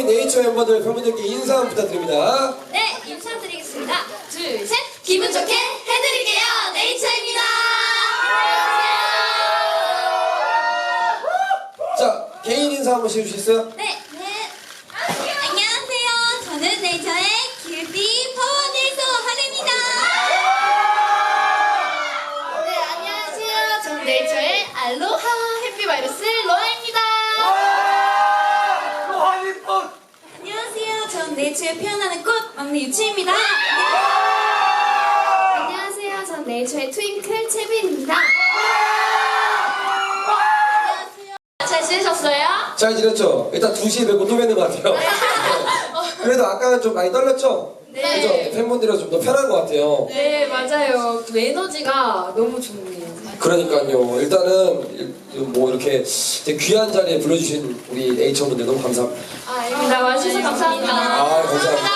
우리 네이처 멤버들 팬분들께 인사 한번 부탁드립니다. 네, 인사드리겠습니다. 둘, 셋. 기분 좋게 해드릴게요. 네이처입니다. 자, 개인 인사 한 번씩 해주시겠어요? 네, 전 네이처의 피어나는 꽃 막내 유치입니다. 안녕하세요. 전 네이처의 트윙클 채빈입니다. 안녕하세요. 잘 지내셨어요? 잘 지냈죠? 일단 2시에 뵙고 또 뵙는 것 같아요. 그래도 아까는 좀 많이 떨렸죠? 네. 그죠? 팬분들이랑 좀 더 편한 것 같아요. 네 맞아요. 그 에너지가 너무 좋네요. 그러니까요. 일단은 일- 뭐 이렇게 되게 귀한 자리에 불러주신 우리 네이처분들 너무 감사합니다. 아 아닙니다. 와주셔서 감사합니다. 아, 감사합니다.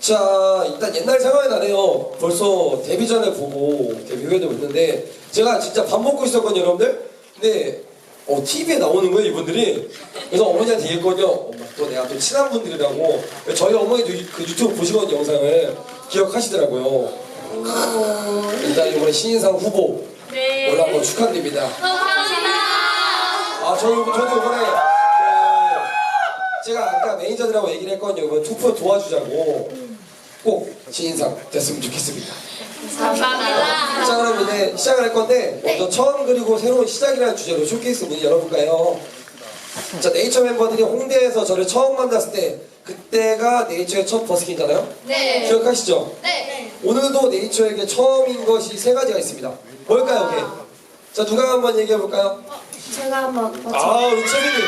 자, 일단 옛날 생각이 나네요. 벌써 데뷔 전에 보고 데뷔 후에도 있는데 제가 진짜 밥 먹고 있었거든요, 여러분들. 근데 어, TV에 나오는 거예요, 이분들이. 그래서 어머니한테 얘기했거든요. 엄마, 또 내가 또 친한 분들이라고. 저희 어머니도 이- 그 유튜브 보시거든요, 영상을. 기억하시더라고요. 일단 이번에 신인상 후보 네. 올라온 거 축하드립니다. 감사합니다. 아, 저, 저도 이번에 그 제가 아까 매니저들하고 얘기를 했거든요. 이번 투표 도와주자고 꼭 신인상 됐으면 좋겠습니다. 감사합니다. 자, 그럼 이제 시작을 할 건데 먼저 처음 그리고 새로운 시작이라는 주제로 쇼케이스 문을 열어볼까요? 자, 네이처 멤버들이 홍대에서 저를 처음 만났을 때 그때가 네이처의 첫 버스킹이잖아요? 네. 기억하시죠? 네. 오늘도 네이처에게 처음인 것이 세 가지가 있습니다. 뭘까요, 그게? 자, 누가 한번 얘기해 볼까요? 제가 한번 아, 우리 채민이.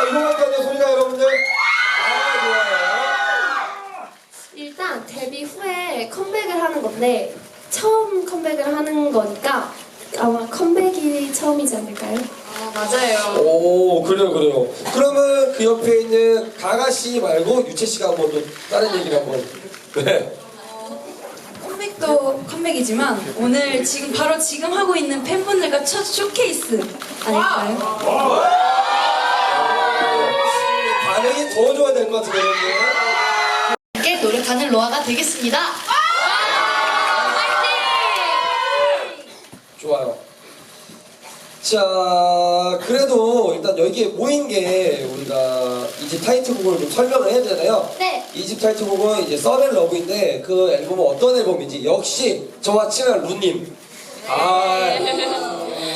아, 이거밖에 안 돼요, 소리가 여러분들. 아, 좋아요. 일단 데뷔 후에 컴백을 하는 건데 처음 컴백을 하는 거니까 아마 컴백이 처음이지 않을까요? 아 맞아요. 오, 그래요, 그래요. 그러면 그 옆에 있는 가가 씨 말고 유채 씨가 한번 좀 다른 얘기를 한번. 네. 컴백도 컴백이지만 오늘 지금 바로 지금 하고 있는 팬분들과 첫 쇼케이스 아닐까요? 반응이 더 좋아야 될 것 같은데, 여러분들. 함께 노력하는 로아가 되겠습니다. 좋아요. 자, 그래도 일단 여기에 모인 게 우리가 이집 타이틀곡을 좀 설명을 해야 되잖아요. 네. 이 집 타이틀곡은 이제 써멜 러브인데 그 앨범은 어떤 앨범인지 역시 저와 친한 루님. 아,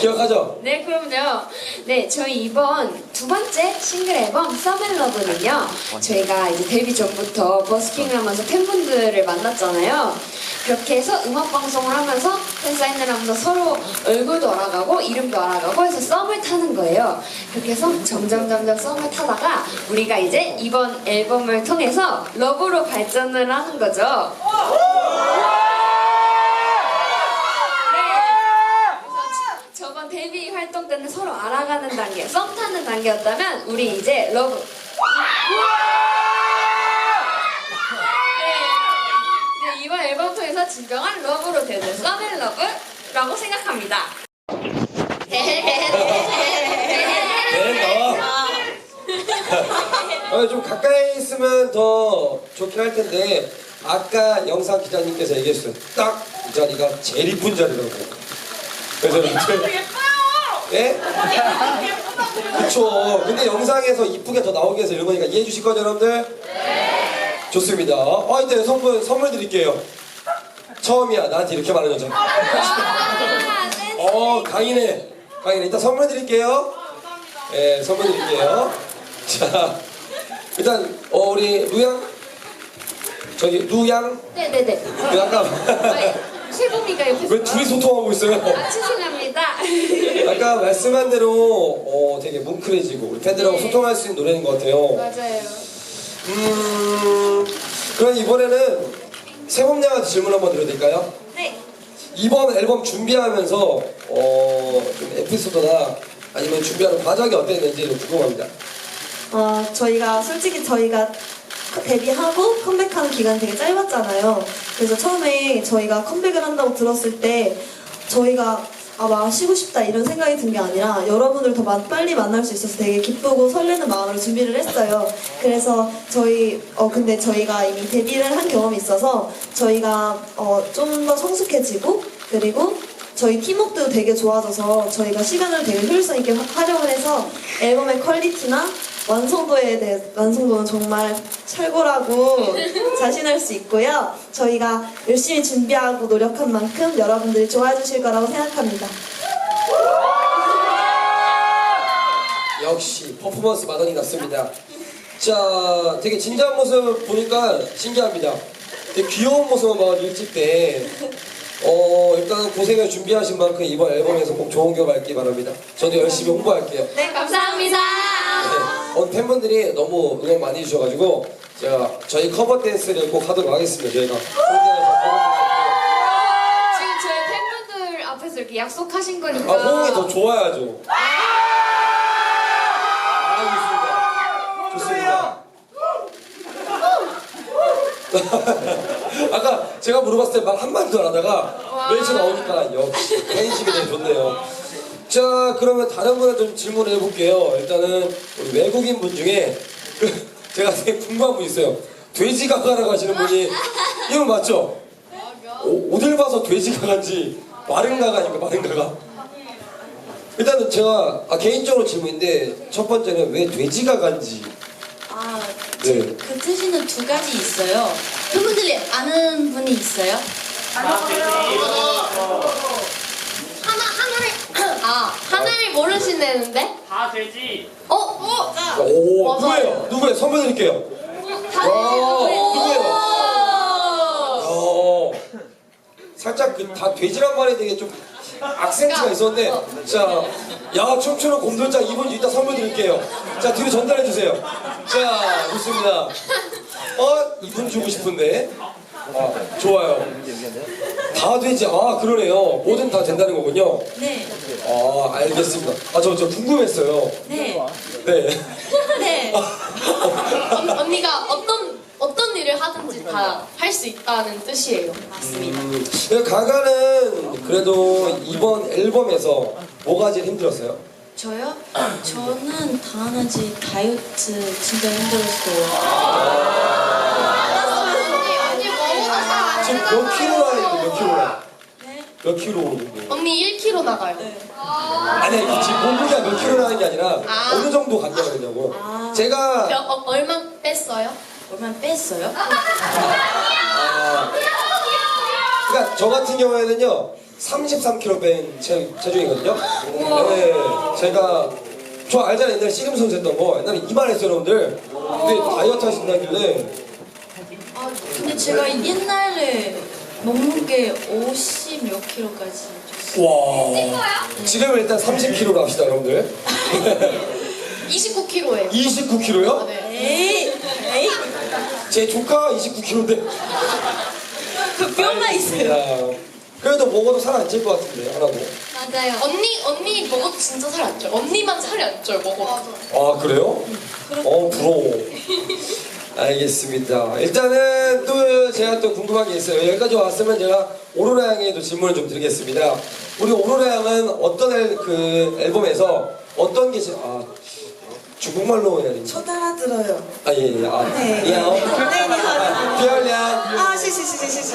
기억하죠? 네 그럼요. 네 저희 이번 두 번째 싱글 앨범 서멜러브는요. 저희가 이제 데뷔 전부터 버스킹을 하면서 팬분들을 만났잖아요. 그렇게 해서 음악 방송을 하면서 팬 사인을 하면서 서로 얼굴도 알아가고 이름도 알아가고 해서 썸을 타는 거예요. 그렇게 해서 점점 점점 썸을 타다가 우리가 이제 이번 앨범을 통해서 러브로 발전을 하는 거죠. 저번 데뷔 활동 때는 서로 알아가는 단계, 썸 타는 단계였다면 우리 이제 러브. 네. 네, 이번 앨범 통해서 진정한 러브로 되는 썸앤 러브라고 생각합니다. 네. 어, 좀 가까이 있으면 더 좋긴 할 텐데 아까 영상 기자님께서 얘기했어요. 딱 이 자리가 제일 이쁜 자리라고. 그래서 이제 예? 그쵸. 근데 영상에서 이쁘게 더 나오게 해서 이런 거니까 이해해 주실 거죠, 여러분들? 네. 좋습니다. 어, 이때 선물, 선물 드릴게요. 처음이야, 나한테 이렇게 말하는 여자. 어, 강인해. 강인해. 일단 선물 드릴게요. 예, 선물 드릴게요. 자, 일단, 어, 우리 루양? 저기, 루양? 네네네. 그 아까, 최고미가 옆에서. 왜 둘이 소통하고 있어요? 아, 죄송합니다. 아까 말씀한 대로, 어, 되게 뭉클해지고, 우리 팬들하고 네. 소통할 수 있는 노래인 것 같아요. 맞아요. 음, 그럼 이번에는 세범양한테 질문 한번 드려도 될까요? 네. 이번 앨범 준비하면서 어, 좀 에피소드나 아니면 준비하는 과정이 어땠는지 좀 궁금합니다. 어, 저희가 솔직히 저희가 데뷔하고 컴백하는 기간 되게 짧았잖아요. 그래서 처음에 저희가 컴백을 한다고 들었을 때 저희가 아, 마시고 싶다 이런 생각이 든 게 아니라 여러분들 더 마- 빨리 만날 수 있어서 되게 기쁘고 설레는 마음으로 준비를 했어요. 그래서 저희, 어, 근데 저희가 이미 데뷔를 한 경험이 있어서 저희가 어, 좀 더 성숙해지고 그리고 저희 팀워크도 되게 좋아져서 저희가 시간을 되게 효율성 있게 화- 활용을 해서 앨범의 퀄리티나 완성도에 대해 완성도는 정말 최고라고 자신할 수 있고요. 저희가 열심히 준비하고 노력한 만큼 여러분들이 좋아해 주실 거라고 생각합니다. 역시 퍼포먼스 마더니 났습니다. 자, 되게 진지한 모습 보니까 신기합니다. 되게 귀여운 모습만 봐도 일찍 때. 어, 일단 고생을 준비하신 만큼 이번 앨범에서 꼭 좋은 결과 있기 바랍니다. 저도 열심히 홍보할게요. 네, 감사합니다. 네, 오늘 팬분들이 너무 응원 많이 해주셔가지고 제가 저희 커버 댄스를 꼭 하도록 하겠습니다. 저희가 댄스. 지금 저희 팬분들 앞에서 이렇게 약속하신 거니까. 아, 호응이 더 좋아야죠. 알겠습니다. 좋습니다. 아까 제가 물어봤을 때 말 한마디도 안 하다가 멘트 나오니까 역시 팬심이 되게 좋네요. 자, 그러면 다른 분한테 좀 질문을 해볼게요. 일단은 우리 외국인 분 중에 그 제가 되게 궁금한 분 있어요. 돼지 가 가라고 하시는 분이 이분 맞죠? 오, 어딜 봐서 돼지 가 간지 마른 가가 아니고 마른 가가? 일단은 제가 아, 개인적으로 질문인데 첫 번째는 왜 돼지가 간지 아, 네. 그 뜻이는 두 가지 있어요. 팬분들이 아는 분이 있어요? 하나, 하나를, 아, 하나를 모르시는데? 다 되지. 어? 어? 오 맞아요. 누구예요? 누구예요? 선물 드릴게요 와 누구예요? 어, 살짝 그 다 돼지란 말에 되게 좀 악센트가 있었는데 자 야 춤추는 곰돌장 이분 이따 선물 드릴게요 자 뒤로 전달해 주세요 자 좋습니다 어 이분 주고 싶은데 아 좋아요 다 되지 아 그러네요 뭐든 다 된다는 거군요 네. 아 알겠습니다 아 저 저 궁금했어요 네. 네 네. 언, 언니가 어떤, 어떤 일을 하든지 다 할 수 있다는 뜻이에요. 맞습니다. 음, 가가는 그래도 이번 앨범에서 뭐가 제일 힘들었어요? 저요? 저는 당연하지 다이어트 진짜 힘들었어요. 언니 뭐보다 잘안 지금 몇 킬로나 몇 킬로나? 네? 몇 킬로 오르는데? 언니 1kg 나가요. 아니 아니, 지금 몸무게가 몇 킬로라는 게 아니라 아. 어느 정도 간다고 그러냐고 제가 몇, 어, 얼마 뺐어요? 얼마 뺐어요? 아, 그러니까 저 같은 경우에는요 33kg 뺀 체, 체중이거든요 네, 제가 저 알잖아요 옛날에 씨름 선수 했던 거 옛날에 이만했어요 여러분들 근데 다이어트 하신다길래 아, 근데 제가 옛날에 먹는 게50 몇 킬로까지 와 지금 일단 30kg로 합시다 여러분들 29kg예요. 29kg요? 네. 에이, 에이, 제 조카 29kg인데 그 뼈만 있어요. 그래도 먹어도 살 안 찔 것 같은데 하나도 맞아요. 언니, 언니 먹어도 진짜 살 안 쪄요. 언니만 살이 안 쪄요, 먹어도. 아 그래요? 어 부러워 알겠습니다 일단은 또 제가 또 궁금한 게 있어요 여기까지 왔으면 제가 오로라 양에도 질문을 좀 드리겠습니다 우리 오로라 양은 어떤 앨, 그 앨범에서 어떤 게 제- 아, 중국말로 해야 되지? 저 따라 들어요. 아 예 예 아, 네. 예, 어. 네, 네, 하 피얼량 아, 시시시시시.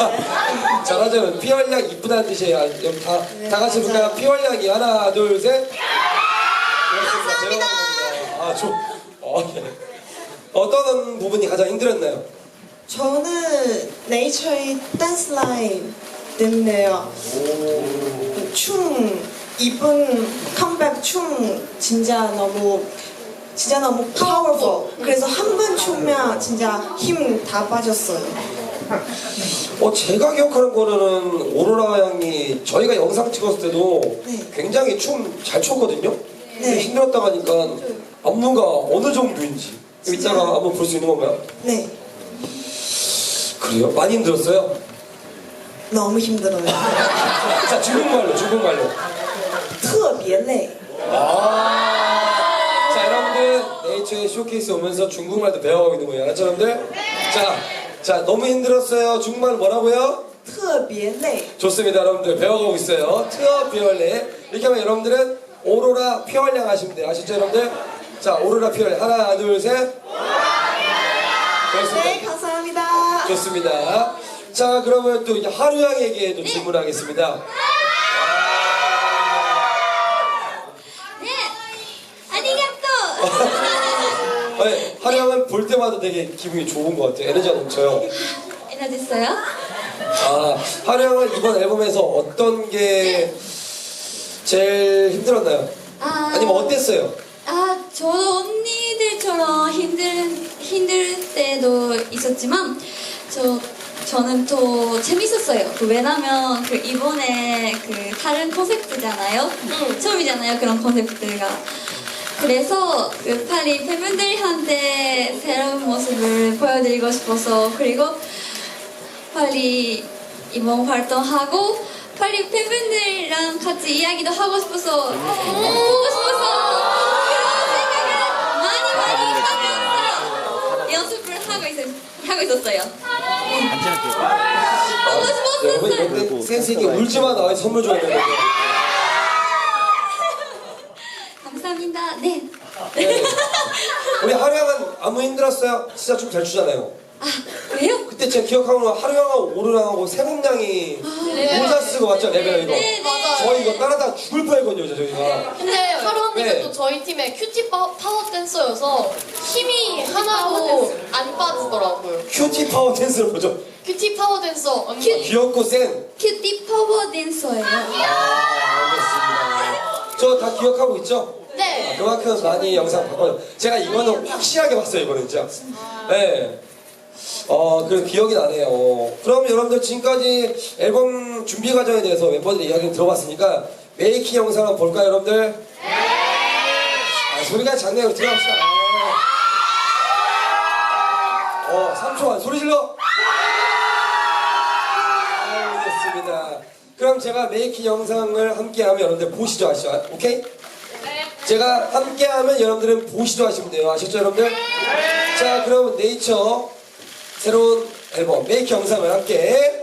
잘하죠 피얼량 이쁘다는 뜻이에요 아, 여기 다, 다 같이 볼까요? 피얼량이 하나 둘 셋 감사합니다 아, 좀, 어, 예. 어떤 부분이 가장 힘들었나요? 저는 네이처의 댄스 라인 때문에요. 춤 이번 컴백 춤 진짜 너무 진짜 너무 파워풀. 그래서 한 번 추면 진짜 힘 다 빠졌어요. 어, 제가 기억하는 거는 오로라 양이 저희가 영상 찍었을 때도 네. 굉장히 춤 잘 췄거든요. 근데 네. 힘들었다고 하니까 안무가 어느 정도인지 이따가 한번 볼 수 있는 건가요? 네, 그래요? 많이 힘들었어요? 너무 힘들어요. 자, 중국말로, 중국말로. 特别累. 아, 자, 여러분들 네이처의 쇼케이스 오면서 중국말도 배워가고 있는 거예요. 알았죠, 여러분들? 자, 자, 너무 힘들었어요. 중국말 뭐라고요? 特别累。 좋습니다, 여러분들. 배워가고 있어요. 트어 비얼레. 이렇게 하면 여러분들은 오로라 피얼량 하시면 돼요. 아시죠, 여러분들? 자, 오로라 피얼레. 하나, 둘, 셋. 네. 감사합니다. 좋습니다. 자, 그러면 또 이제 하루 양에게도 질문하겠습니다. 네. 아리가또. 네, 하루 양은 볼 때마다 되게 기분이 좋은 것 같아요. 에너지가 넘쳐요. 에너지어요? 아, 하루 양은 이번 앨범에서 어떤 게 제일 힘들었나요? 아, 아니면 어땠어요? 아, 저도 언니들처럼 힘들 힘들 때도 있었지만 저 저는 더 재밌었어요. 그 왜냐면 그 이번에 그 다른 콘셉트잖아요. 처음이잖아요. 그런 콘셉트가. 그래서 그 빨리 팬분들한테 새로운 모습을 보여드리고 싶어서 그리고 빨리 이번 활동하고 빨리 팬분들이랑 같이 이야기도 하고 싶어서 보고 싶어서 그런 생각을 많이 많이 하면서 연습을 하고 있었 하고 있었어요. 보고 여러분 싶었어요. 이럴 때 센스 있게 울지마 나와 선물 줘야 되는데. 감사합니다. 네. 네. 우리 하루 양은 안무 힘들었어요? 진짜 춤잘 추잖아요. 아 그래요? 그때 제가 기억하는 건 하루 양하고 오르랑하고 세봉 양이 모자 쓰고 왔죠 레벨 이거. 네, 네. 저희 이거 따라다 죽을 뻔했거든요 저희가. 근데 하루 언니가 네. 또 저희 팀의 큐티 파, 파워 댄서여서 힘이 하나도 안 빠지더라고요. 큐티 파워 댄스를 보죠. 큐티 파워 댄서 언니. 귀엽고 센. 큐티 파워 댄서예요. 알겠습니다. 저 다 기억하고 있죠? 네. 그만큼 많이 영상 봤거든요. 제가 이거는 확실하게 봤어요, 이거는 진짜. 네. 어, 그 기억이 나네요. 그럼 여러분들 지금까지 앨범 준비 과정에 대해서 멤버들 이야기를 들어봤으니까 메이킹 영상 한번 볼까요, 여러분들? 네! 아, 소리가 작네요. 들어갑시다. 아. 어, 3초 안 소리 질러! 알겠습니다. 그럼 제가 메이킹 영상을 함께 하면 여러분들 보시죠, 아시죠? 아, 오케이? 제가 함께 하면 여러분들은 보시죠 하시면 돼요. 아셨죠, 여러분들? 자, 그럼 네이처 새로운 앨범 메이킹 영상을 함께